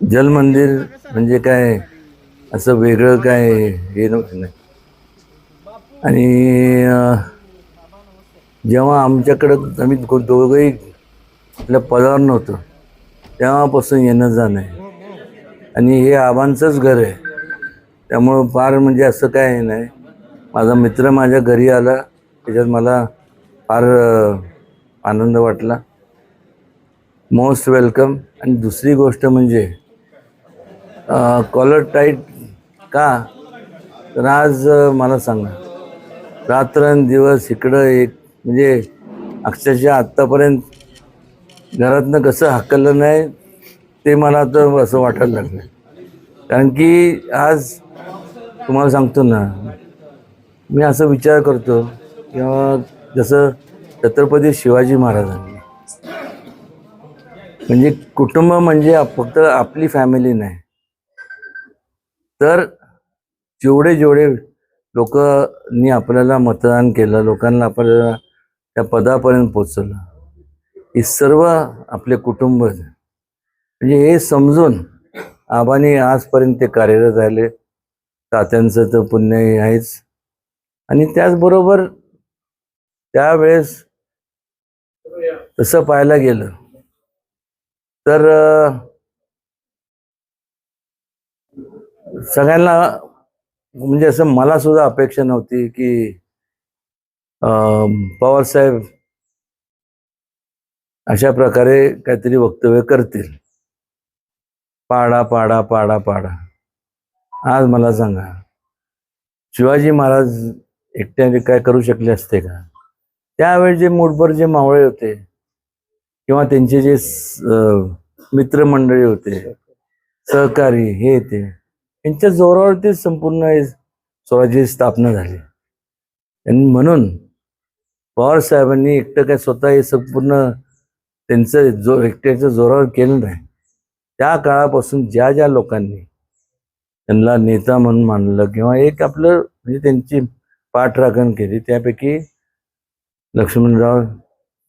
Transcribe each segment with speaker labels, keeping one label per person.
Speaker 1: जलमंदिर म्हणजे काय असं वेगळं काय हे नव्हतं नाही. आणि जेव्हा आमच्याकडं आम्ही दोघंही आपल्या पदावर नव्हतं तेव्हापासून येणं जाणं आहे. आणि हे आबांचंच घर आहे. त्यामुळं फार म्हणजे असं काय हे नाही. माझा मित्र माझ्या घरी आला त्याच्यात मला फार आनंद वाटला. Most welcome. आणि दुसरी गोष्ट म्हणजे कॉलर टाईट का? तर आज मला सांगा. रात्रंदिवस इकडं एक म्हणजे अक्षरशः आत्तापर्यंत घरातनं कसं हाकललं नाही ते मला तर असं वाटायला लागलं. कारण की आज तुम्हाला सांगतो ना मी असं विचार करतो किंवा जसं छत्रपती शिवाजी महाराजांनी म्हणजे कुटुंब म्हणजे फक्त आपली फॅमिली नाही. तर जेवढे जेवढे लोकांनी आपल्याला मतदान केलं लोकांना आपल्याला त्या पदापर्यंत पोचवलं हे सर्व आपले कुटुंब म्हणजे हे समजून आबाने आजपर्यंत ते कार्यरत राहिले. तात्यांचं तर पुण्य हे आहेच. आणि त्याचबरोबर त्यावेळेस तसं पाहायला गेलं तर सगळ्यांना म्हणजे असं मला सुद्धा अपेक्षा नव्हती की पवारसाहेब अशा प्रकारे काहीतरी वक्तव्य करतील. पाडा पाडा पाडा पाडा. आज मला सांगा शिवाजी महाराज एकट्याने काय करू शकले असते का? त्यावेळी जे मूठभर जे मावळे होते किंवा त्यांचे जे मित्रमंडळी होते सहकारी हे ते यांच्या जोरावरतीच संपूर्ण स्वराज्याची स्थापना झाली. आणि म्हणून पवार साहेबांनी एकटं काय स्वतः हे संपूर्ण त्यांचं जो एकट्याच्या जोरावर केलं नाही. त्या काळापासून ज्या ज्या लोकांनी त्यांना नेता म्हणून मानलं किंवा एक आपलं म्हणजे त्यांची पाठराखण केली त्यापैकी लक्ष्मणराव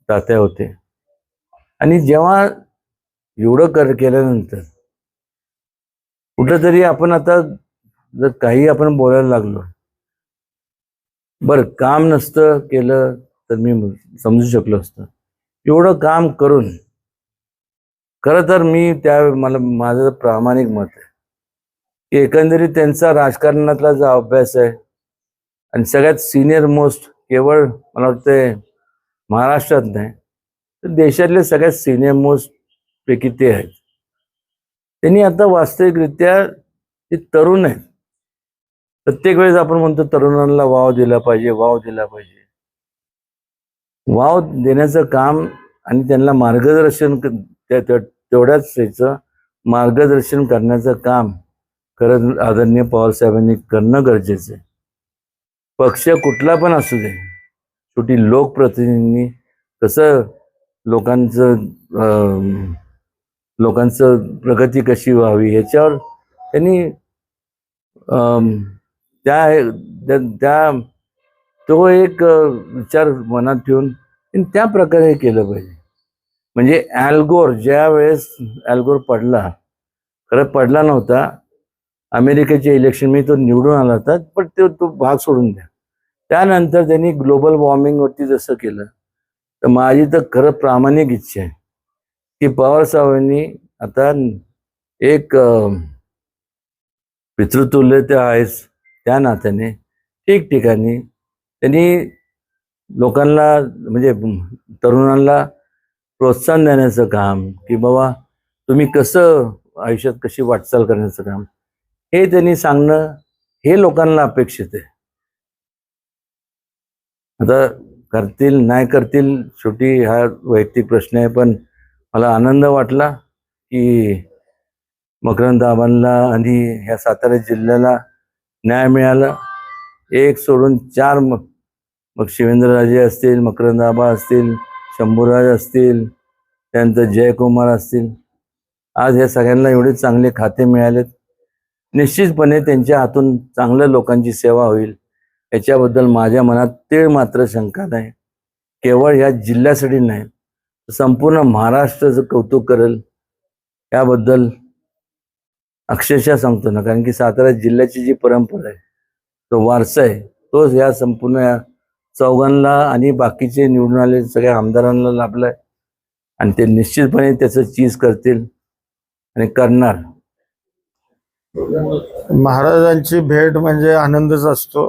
Speaker 1: तात्या होते. आणि जेव्हा एवढं कर केल्यानंतर कुठंतरी आपण आता जर काही आपण बोलायला लागलो बरं काम नसतं केलं तर मी समजू शकलो असतं. एवढं काम करून खरं तर मी त्या मला माझं प्रामाणिक मत आहे. की एकंदरीत त्यांचा राजकारणातला जो अभ्यास आहे आणि सगळ्यात सिनियर मोस्ट केवळ मला वाटते महाराष्ट्रात नाही तर देशातले सगळ्यात सिनियर मोस्ट पैकी ते आहेत. त्यांनी आता वास्तविकरित्या ते तरुण आहेत. प्रत्येक वेळेस आपण म्हणतो तरुणांना वाव दिला पाहिजे वाव दिला पाहिजे. वाव देण्याचं काम आणि त्यांना मार्गदर्शन तेवढ्याच त्याचं मार्गदर्शन करण्याचं काम खरंच आदरणीय पवारसाहेबांनी करणं गरजेचं आहे. पक्ष कुठला पण असू दे शेवटी लोकप्रतिनिधींनी कसं लोकांचं अं, लोकांचं प्रगती कशी व्हावी याच्यावर त्यांनी अं, त्या त्या- तो एक विचार मनात ठेवून त्या प्रकारे हे केलं पाहिजे. म्हणजे ॲल्गोर ज्या वेळेस ॲल्गोर पडला खरं पडला नव्हता अमेरिकेचे इलेक्शन मी तो निवडून आला होता पण तो तो भाग सोडून द्या. त्यानंतर त्यांनी ग्लोबल वॉर्मिंगवरती जसं केलं तर माझी तर खरं प्रामाणिक इच्छा आहे. की पवार साहेबांनी आता एक पितृतुल्य त्या आहेच त्या नात्याने ठिकठिकाणी त्यांनी लोकांना म्हणजे तरुणांना प्रोत्साहन देण्याचं काम की बाबा तुम्ही कसं आयुष्यात कशी वाटचाल करण्याचं काम हे त्यांनी सांगणं हे लोकांना अपेक्षित आहे. आता करतील नाही करतील शेवटी हा वैयक्तिक प्रश्न आहे पण मला आनंद वाटला की मकरंद आबांना आणि ह्या सातारा जिल्ह्याला न्याय मिळाला. एक सोडून चार मग मग शिवेंद्रराजे असतील मकरंद आबा असतील शंभूराज असतील त्यानंतर जयकुमार असतील. आज या सगळ्यांना एवढे चांगले खाते मिळालेत. निश्चितपणे त्यांच्या हातून चांगल्या लोकांची सेवा होईल. याच्याबद्दल माझ्या मनात तीळ मात्र शंका नाही. केवळ ह्या जिल्ह्यासाठी नाही संपूर्ण महाराष्ट्राचं कौतुक करेल याबद्दल अक्षरशः सांगतो ना. कारण की सातारा जिल्ह्याची जी परंपरा आहे तो वारसा आहे तोच या संपूर्ण या चौघांना आणि बाकीचे निवडून आले सगळ्या आमदारांना लाभलाय. आणि ते निश्चितपणे त्याचं चीज करतील आणि करणार.
Speaker 2: महाराजांची भेट म्हणजे आनंदच असतो.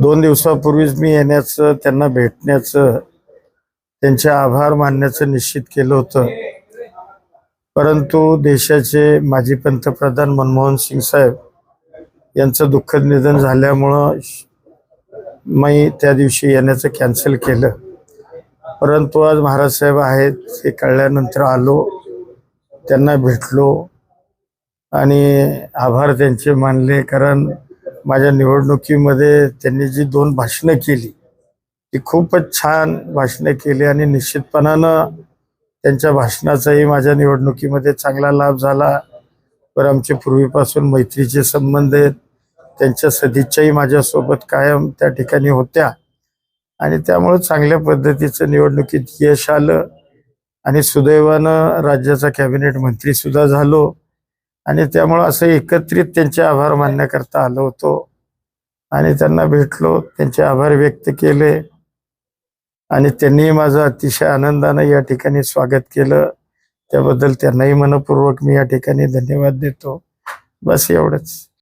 Speaker 2: दोन दिवसापूर्वीच मी येण्याचं त्यांना भेटण्याचं त्यांचे आभार मानण्याचं निश्चित केलं होतं. परंतु देशाचे माजी पंतप्रधान मनमोहन सिंग साहेब यांचं दुःखद निधन झाल्यामुळं मी त्या दिवशी येण्याचं कॅन्सल केलं. परंतु आज महाराज साहेब आहेत हे कळल्यानंतर आलो त्यांना भेटलो आणि आभार त्यांचे मानले कारण माझ्या निवडणुकीमध्ये त्यांनी जी दोन भाषणं केली ती खूपच छान भाषणं केली आणि निश्चितपणानं त्यांच्या भाषणाचाही माझ्या निवडणुकीमध्ये चांगला लाभ झाला. पर आमचे पूर्वीपासून मैत्रीचे संबंध आहेत. त्यांच्या सदिच्छाही माझ्यासोबत कायम त्या ठिकाणी होत्या. आणि त्यामुळं चांगल्या पद्धतीचं निवडणुकीत यश आलं आणि सुदैवानं राज्याचा कॅबिनेट मंत्रीसुद्धा झालो. आणि त्यामुळं असं एकत्रित त्यांचे आभार मानण्याकरता आलो होतो. आणि त्यांना भेटलो त्यांचे आभार व्यक्त केले. आणि त्यांनी माझं अतिशय आनंदानं या ठिकाणी स्वागत केलं. त्याबद्दल त्यांनाही मनपूर्वक मी या ठिकाणी धन्यवाद देतो. बस एवढंच.